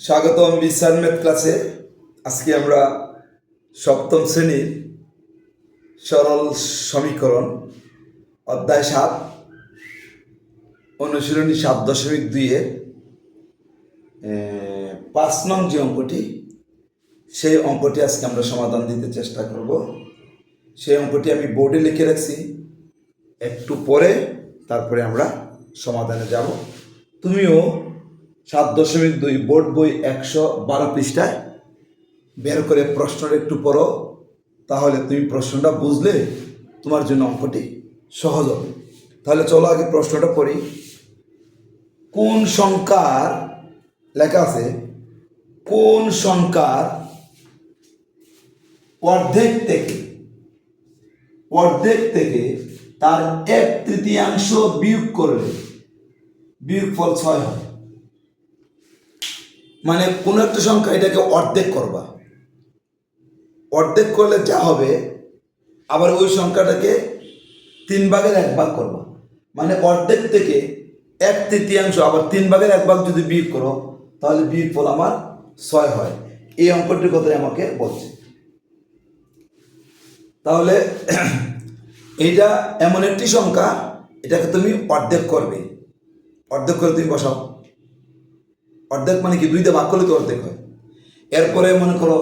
স্বাগতম বিশাল ম্যাথ ক্লাসে। আজকে আমরা সপ্তম শ্রেণির সরল সমীকরণ, অধ্যায় সাত, অনুশীলনী সাত দশমিক দুইয়ে পাঁচ নং যে অঙ্কটি, সেই অঙ্কটি আজকে আমরা সমাধান দিতে চেষ্টা করব। সেই অঙ্কটি আমি বোর্ডে লিখে রাখছি। একটু পরে তারপরে আমরা সমাধানে যাব। তুমিও সাত দশমিক দুই বোর্ড বই একশো বারো পৃষ্ঠায় বের করে প্রশ্নটা একটু পড়ো, তাহলে তুমি প্রশ্নটা বুঝলে তোমার জন্য অঙ্কটি সহজ হবে। তাহলে চলো আগে প্রশ্নটা পড়ি। কোন সংখ্যার লেখা আছে, কোন সংখ্যার অর্ধেক থেকে অর্ধেক থেকে তার এক তৃতীয়াংশ বিয়োগ করলে বিয়োগ ফল ছয় হয়। মানে কোনো একটা সংখ্যা এটাকে অর্ধেক করবা। অর্ধেক করলে যা হবে, আবার ওই সংখ্যাটাকে তিন ভাগের এক ভাগ করবা। মানে অর্ধেক থেকে এক তৃতীয়াংশ, আবার তিন ভাগের এক ভাগ যদি বিয়োগ করো, তাহলে বিয়োগ ফল আমার ছয় হয়। এই অঙ্কটির কথাই আমাকে বলছে। তাহলে এইটা এমন একটি সংখ্যা, এটাকে তুমি অর্ধেক করবে। অর্ধেক করে তুমি বসাও। অর্ধেক মানে কি দুইটা ভাগ করলে তো অর্ধেক হয়। এরপরে মনে করো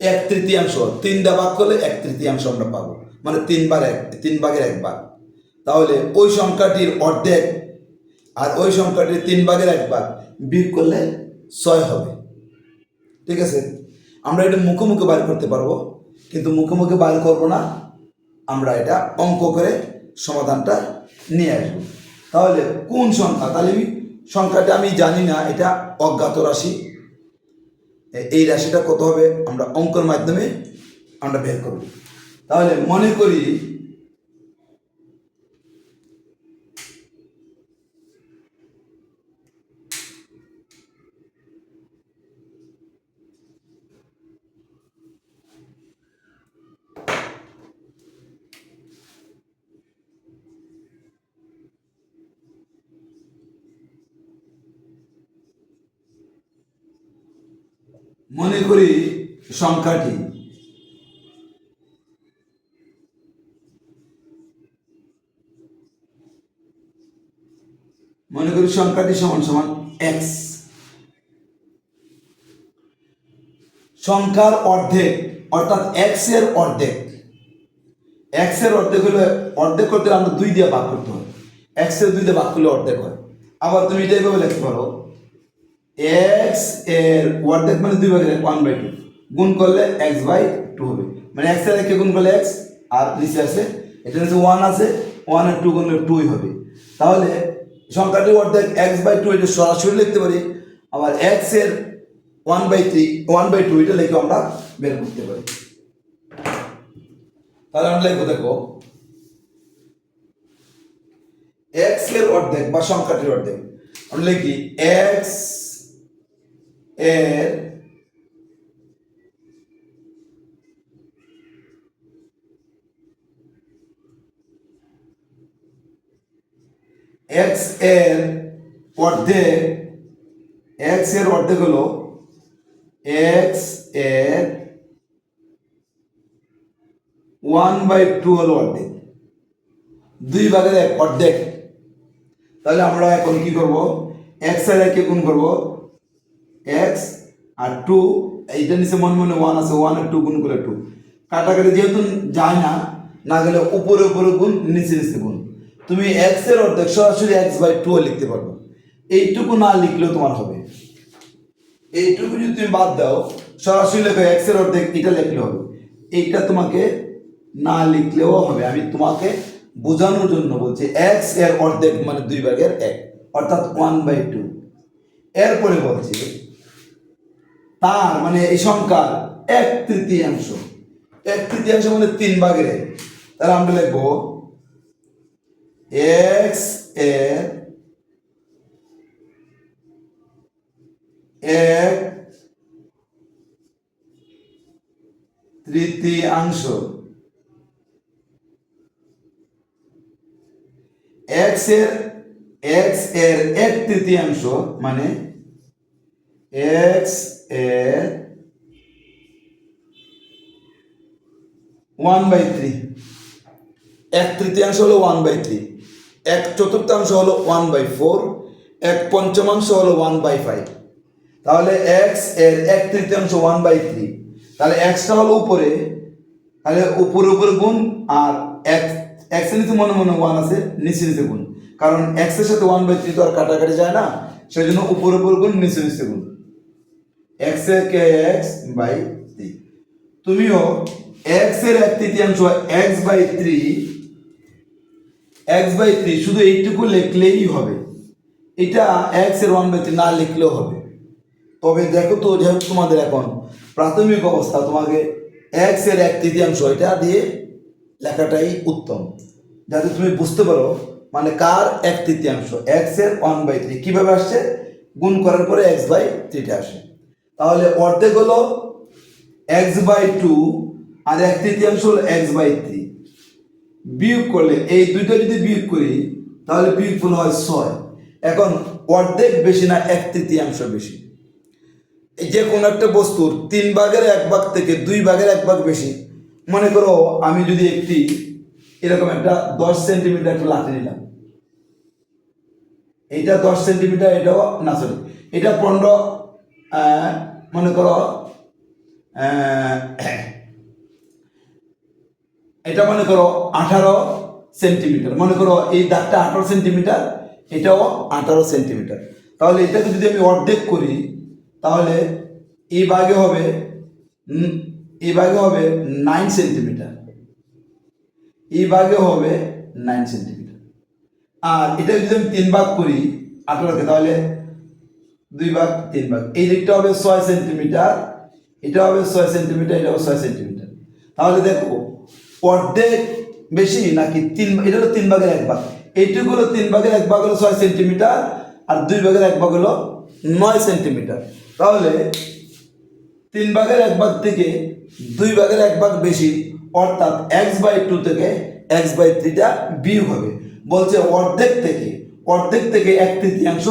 এক তৃতীয়াংশ, তিনটা ভাগ করলে এক তৃতীয়াংশ আমরা পাবো। মানে তিনবার এক, তিন ভাগের এক ভাগ। তাহলে ওই সংখ্যাটির অর্ধেক আর ওই সংখ্যাটির তিন ভাগের এক ভাগ বিয়োগ করলে ছয় হবে। ঠিক আছে? আমরা এটা মুখে মুখে বাইর করতে পারব, কিন্তু মুখে মুখে বাইর করব না। আমরা এটা অঙ্ক করে সমাধানটা নিয়ে আসব। তাহলে কোন সংখ্যা? তাহলে সংখ্যাটা আমি জানি না, এটা অজ্ঞাত রাশি। এই রাশিটা কত হবে? আমরা অঙ্কের মাধ্যমে আমরা বের করব। তাহলে মনে করি মনে করি সংখ্যাটি। মনে করি সংখ্যাটি সমান সমান এক্স সংখ্যার অর্ধেক, অর্থাৎ এক্সের অর্ধেক। এক্সের অর্ধেক হলে অর্ধেক করতে আমরা দুই দিয়ে ভাগ করতে হয়। এক্সের দুই দিয়ে ভাগ করলে অর্ধেক হয়। আবার তুমি এটা এভাবে লিখতে পারো। এক্সের অর্ধেক মানে দুই ভাগের ওয়ান বাই টু গুণ করলে এক্স বাই টু হবে। মানে এক্সের একে গুণ করলে এক্স আর নিচে আছে এটা নিচে ওয়ান আছে ওয়ান আর টু গুণলে টুই হবে। তাহলে সংখ্যাটির অর্ধেক এক্স বাই টু এটা সরাসরি লিখতে পারি, আবার এক্সের one by three one by two এটা লিখে আমরা বের করতে পারি। তাহলে আমরা লিখব, দেখো এক্সের অর্ধেক বা সংখ্যাটির অর্ধেক আমরা লিখি এক্স এর এক্সের অর্ধেক, এক্সের অর্ধেক হলো এক্সের ওয়ান বাই টু হলো অর্ধেক। দুই ভাগের এক, অর্ধেক। তাহলে আমরা এখন কি করব? এক্সের একে গুণ করব এক্স আর টু এইটা নিচে মনে মনে ওয়ান আছে ওয়ান আর টু গুণ করে টু কাটাকাটি যেহেতু যায় না না গেলে উপরে উপরে গুণ, নিচে নিচে গুণ। তুমি এক্সের অর্ধেক সরাসরি এক্স বাই টু লিখতে পারবে। এইটুকু না লিখলেও তোমার হবে। এইটুকু যদি তুমি বাদ দাও, সরাসরি লেখো এক্সের অর্ধেক, এটা লিখলে হবে। এইটা তোমাকে না লিখলেও হবে। আমি তোমাকে বোঝানোর জন্য বলছি এক্সের অর্ধেক মানে দুই ভাগের এক, অর্থাৎ ওয়ান বাই টু এরপরে বলছি তার মানে এই সংখ্যার এক তৃতীয়াংশ। এক তৃতীয়াংশ মানে তিন ভাগের তাহলে আমরা লিখব এক্সের এক তৃতীয়াংশ। এক্সের এক্সের এক তৃতীয়াংশ মানে এক্স ওয়ান বাই থ্রি এক তৃতীয়াংশ হলো ওয়ান বাই থ্রি এক চতুর্থাংশ হলো ওয়ান বাই ফোর এক পঞ্চমাংশ হলো ওয়ান বাই ফাইভ তাহলে এক্সের এক তৃতীয়াংশ ওয়ান বাই থ্রি তাহলে এক্সটা হলো উপরে। তাহলে উপরে উপরে গুণ আর এক এক্সের নিচে মনে মনে ওয়ান আছে, নিচে নিচে গুণ। কারণ এক্সের সাথে ওয়ান বাই থ্রি তো আর কাটাকাটি যায় না। সেই জন্য উপরে উপরে গুণ, নিচে নিচে গুণ। এক্সের কে এক্স বাই থ্রি তুমিও এক্সের এক তৃতীয়াংশ X by three X by three শুধু এইটুকু লিখলেই হবে। এটা এক্সের ওয়ান বাই থ্রি না লিখলেও হবে। তবে দেখো তো যেহেতু তোমাদের এখন প্রাথমিক অবস্থা, তোমাকে এক্সের এক তৃতীয়াংশ, এটা দিয়ে লেখাটাই উত্তম। যাতে তুমি বুঝতে পারো মানে কার এক তৃতীয়াংশ? এক্সের ওয়ান বাই থ্রি কীভাবে আসছে? গুণ করার পরে এক্স বাই থ্রিটা আসে। তাহলে অর্ধেক হলো এক্স বাই টু আর এক তৃতীয়াংশ হলো এক্স বাই থ্রি বিয়োগ করলে, এই দুইটা যদি বিয়োগ করি, তাহলে বিয়োগফল হয় ছয়। এখন অর্ধেক বেশি না এক তৃতীয়াংশ বেশি? যে কোনো একটা বস্তুর তিন ভাগের এক ভাগ থেকে দুই ভাগের এক ভাগ বেশি, মনে করো আমি যদি একটি এরকম একটা দশ সেন্টিমিটার একটা লাঠি নিলাম। এইটা দশ সেন্টিমিটার, এটাও না সরি এটা পনেরো মনে করো এটা মনে করো আঠারো সেন্টিমিটার। মনে করো এই দাগটা আঠারো সেন্টিমিটার, এটাও আঠারো সেন্টিমিটার। তাহলে এটাকে যদি আমি অর্ধেক করি, তাহলে এই ভাগে হবে এই ভাগে হবে নাইন সেন্টিমিটার। এই ভাগে হবে নাইন সেন্টিমিটার। আর এটা যদি আমি তিন ভাগ করি আঠারোকে, তাহলে দুই ভাগ তিন ভাগ এই দিকটা হবে ছয় সেন্টিমিটার, এটা হবে ছয় সেন্টিমিটার, এটা হবে ছয় সেন্টিমিটার। তাহলে দেখো অর্ধেক বেশি নাকি তিন এটা হলো তিন ভাগের এক ভাগ। এইটুকু হলো তিন ভাগের এক ভাগ হলো ছয় সেন্টিমিটার, আর দুই ভাগের এক ভাগ হলো নয় সেন্টিমিটার। তাহলে তিন ভাগের এক ভাগ থেকে দুই ভাগের এক ভাগ বেশি, অর্থাৎ এক্স বাই টু থেকে এক্স বাই থ্রিটা বিয়োগ হবে। বলছে অর্ধেক থেকে অর্ধেক থেকে এক তৃতীয়াংশ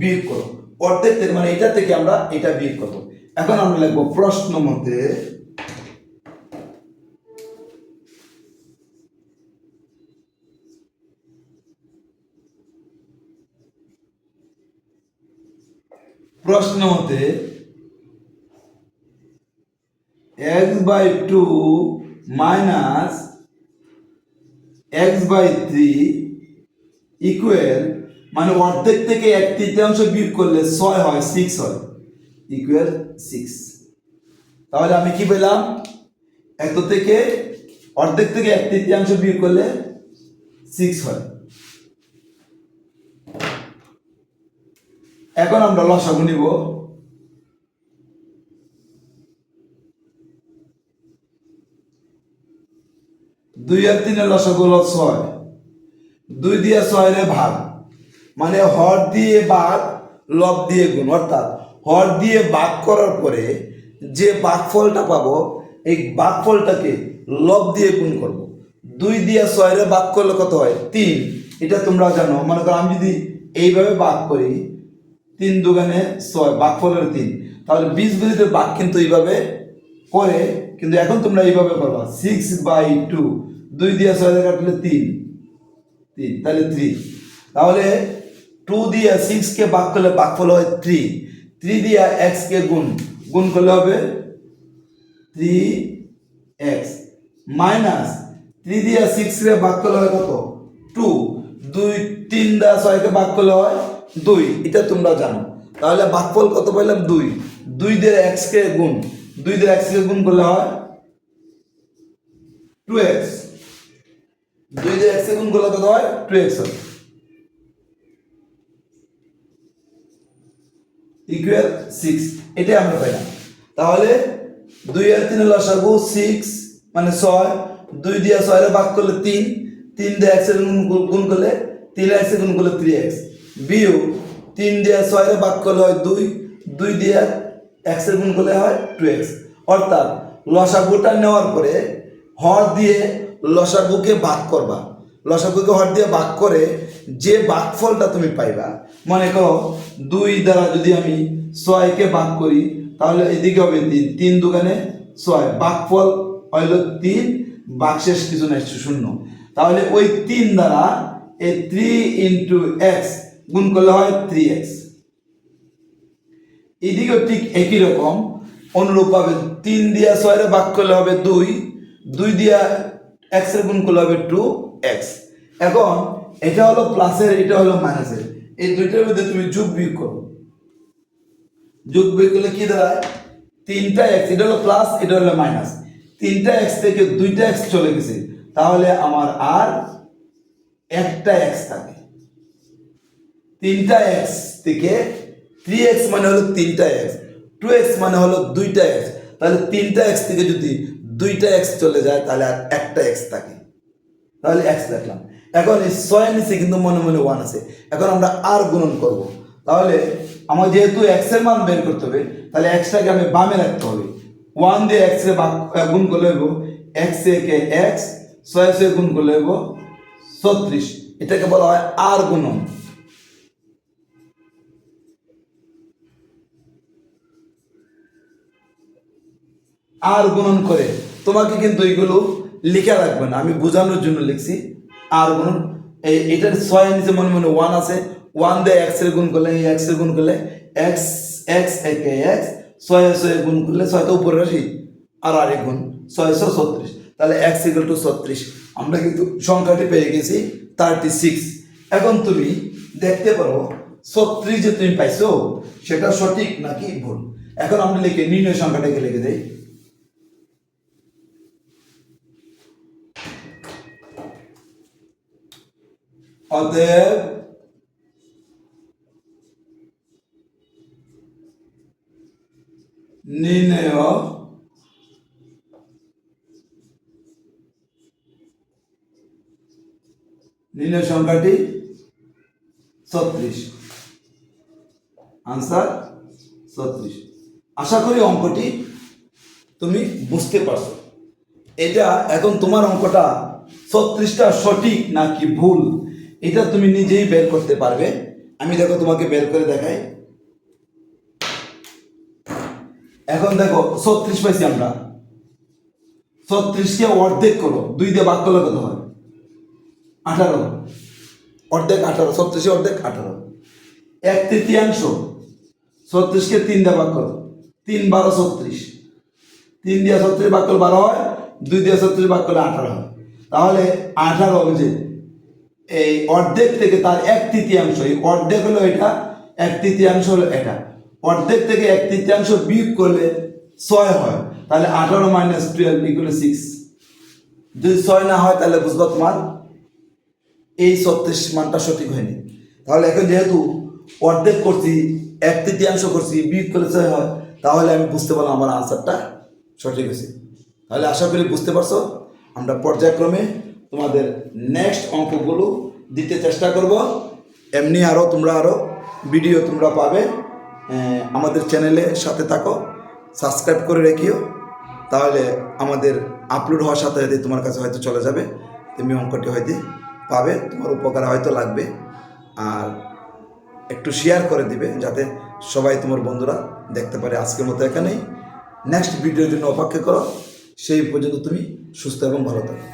বিয়োগ করো। অর্ধেক থেকে মানে এটা থেকে আমরা এটা বিয়োগ করব। এখন আমরা লিখব প্রশ্ন মতে প্রশ্ন মতে X by two minus X by three equal মানে অর্ধেক থেকে এক তৃতীয়াংশ বিয়োগ করলে ছয় হয় সিক্স হয়। ইকুয়াল সিক্স তাহলে আমি কি পেলাম? এত থেকে অর্ধেক থেকে এক তৃতীয়াংশ বিয়োগ করলে সিক্স হয়। এখন আমরা লসাগু নিব। দুই আর তিনের লসাগু হলো ছয়। দুই দিয়ে ছয় রে ভাগ। মানে হর দিয়ে ভাগ লব দিয়ে গুণ। অর্থাৎ হর দিয়ে ভাগ করার পরে যে ভাগফলটা পাবো, এই ভাগফলটাকে লব দিয়ে গুণ করব। দুই দিয়ে ছয় রে ভাগ করলে কত হয়? তিন। এটা তোমরা জানো। মনে করো আমি যদি এইভাবে ভাগ করি, তিন দোকানে ছয় ভাগফলের তিন। তাহলে বিশ বীজগণিতের ভাগ কিন্তু এইভাবে করে, কিন্তু এখন তোমরা এইভাবে করবা। সিক্স বাই টু দুই দিয়ে ছয় কাটলে তিন। তিন, তাহলে থ্রি তাহলে টু দিয়ে সিক্সকে ভাগ করলে ভাগফল হয় থ্রি থ্রি দিয়ে এক্সকে গুণ। গুণ করলে হবে থ্রি এক্স মাইনাস থ্রি দিয়ে সিক্সকে ভাগ করলে হয় কত? টু দুই, তিন দা ছয়কে ভাগ করলে হয় দুই। এটা তোমরা জানো। তাহলে ভাগফল কত পাইলাম দুই। দুই দিয়ে এক্সকে গুণ। দুই দিয়ে এক্সকে গুণ করলে হয় টু এক্স দুই দিয়ে এক্সকে গুণ করলে কত হয়? টু এক্স হয়। ইকুয়াল সিক্স এটাই আমরা পাইলাম। তাহলে দুই আর তিন লসাগু সিক্স মানে ছয়। দুই দিয়ে ছয় ভাগ করলে তিন। তিন দিয়ে এক্সের গুণ করলে তিন এক্স গুণ করলে থ্রি এক্স বিয়োগ তিন দিয়ে ছয় ভাগ করলে হয় দুই। দুই দিয়ে এক্সের গুণ করলে হয় টু এক্স অর্থাৎ লসাগুটা নেওয়ার পরে হর দিয়ে লসাগুকে ভাগ করবা। লসাগুকে হর দিয়ে ভাগ করে যে ভাগফলটা তুমি পাইবা, মনে করো দুই দ্বারা যদি আমি ছয়কে বাক করি, তাহলে এদিকে হবে তিন। তিন দোকানে ছয়। ভাগফল হইল তিন বাক্সেস কিছু নাই শূন্য। তাহলে ওই তিন দ্বারা এই থ্রি ইন্টু এক্স গুণ করলে হয় থ্রি এক্স এদিকেও ঠিক একই রকম, অনুরূপ ভাবে তিন দিয়া ছয়ের বাক করলে হবে দুই দুই দিয়া এক্সের গুণ করলে হবে টু এক্স এখন এটা হলো প্লাসের এটা হলো মাইনাসের এই দুইটার মধ্যে তুমি যোগ বিয়োগ করো। যোগ বিয়োগ করলে কি দাঁড়ায়? তিনটা এক্স এটা হলো প্লাস এটা হলো মাইনাস তিনটা এক্স থেকে দুইটা এক্স চলে গেছে। তাহলে আমার আর একটা এক্স থাকে। তিনটা এক্স থেকে থ্রি এক্স মানে হলো তিনটা এক্স টু এক্স মানে হলো দুইটা এক্স তাহলে তিনটা এক্স থেকে যদি দুইটা এক্স চলে যায়, তাহলে আর একটা এক্স থাকে। তাহলে এক্স দেখলাম। এখন এই ছয় নিচে কিন্তু মনে মনে ওয়ান আছে। এখন আমরা আর গুণন করব। তাহলে আমার যেহেতু এক্সের মান বের করতে হবে, তাহলে এক্সটাকে আমি বামে রাখতে হবে। ওয়ান দিয়ে এক্স গুণ করলে হইব এক্স কে এক্স ছয় ছয় গুণ করলে হইব ছত্রিশ। এটাকে বলা হয় আর গুণন। আর গুণন করে। তোমাকে কিন্তু এইগুলো লিখে রাখবে না আমি বোঝানোর জন্য লিখছি। আর এই এটার ছয় নিচে মনে মনে ওয়ান আছে ওয়ান দিয়ে এক্সের গুণ করলে এক্সের গুণ করলে এক্স এক্স একে এক্স ছয় ছয় গুণ করলে ছয় তো উপরে রাশি আর আরেক গুণ ছয়শো ছত্রিশ। তাহলে এক্স ইকুয়াল টু ছত্রিশ। আমরা কিন্তু সংখ্যাটি পেয়ে গেছি থার্টি সিক্স এখন তুমি দেখতে পারো, ছত্রিশ যে তুমি পাইছো, সেটা সঠিক নাকি ভুল? এখন আমরা লিখে নির্ণয় সংখ্যাটাকে লিখে দেই। অতএব নির্ণয় নির্ণয় সংখ্যাটি ছত্রিশ। আনসার ছত্রিশ। আশা করি অঙ্কটি তুমি বুঝতে পারছ। এটা এখন তোমার অঙ্কটা ছত্রিশটা সঠিক নাকি ভুল? এটা তুমি নিজেই বের করতে পারবে। আমি দেখো তোমাকে বের করে দেখাই। এখন দেখো, ছত্রিশ পাইছি আমরা। ছত্রিশকে অর্ধেক করো, দুই দিয়ে করলে কত হয়? আঠারো। অর্ধেক আঠারো, ছত্রিশে অর্ধেক আঠারো। এক তৃতীয়াংশ। ছত্রিশকে তিন দিয়ে করো, তিন বারো ছত্রিশ। তিন দিয়ে ছত্রিশ করলে বারো হয়, দুই দিয়ে ছত্রিশ করলে আঠারো হয়। তাহলে আঠারো যে এই অর্ধেক থেকে তার এক তৃতীয়াংশ এই অর্ধেক হলো এটা, এক তৃতীয়াংশ হলো এটা। অর্ধেক থেকে এক তৃতীয়াংশ বিয়োগ করলে ছয় হয়, তাহলে আঠারো মাইনাস টুয়েলভ ইকুয়াল সিক্স যদি ছয় না হয়, তাহলে বুঝব তোমার এই ছত্রিশ মানটা সঠিক হয়নি। তাহলে এখন যেহেতু অর্ধেক করছি, এক তৃতীয়াংশ করছি, বিয়োগ করলে ছয় হয়, তাহলে আমি বুঝতে পারলাম আমার আনসারটা সঠিক হয়েছে। তাহলে আশা করি বুঝতে পারছ। আমরা পর্যায়ক্রমে তোমাদের নেক্সট অঙ্কগুলো দিতে চেষ্টা করব। এমনি আরও তোমরা আরও ভিডিও তোমরা পাবে। আমাদের চ্যানেলের সাথে থাকো সাবস্ক্রাইব করে রেখিও। তাহলে আমাদের আপলোড হওয়ার সাথে সাথে তোমার কাছে হয়তো চলে যাবে। তুমি অঙ্কটি হয়তো পাবে, তোমার উপকার হয়তো লাগবে। আর একটু শেয়ার করে দিবে, যাতে সবাই তোমার বন্ধুরা দেখতে পারে আজকের মতো এখানেই। নেক্সট ভিডিওর জন্য অপেক্ষা করো। সেই পর্যন্ত তুমি সুস্থ এবং ভালো থাকো।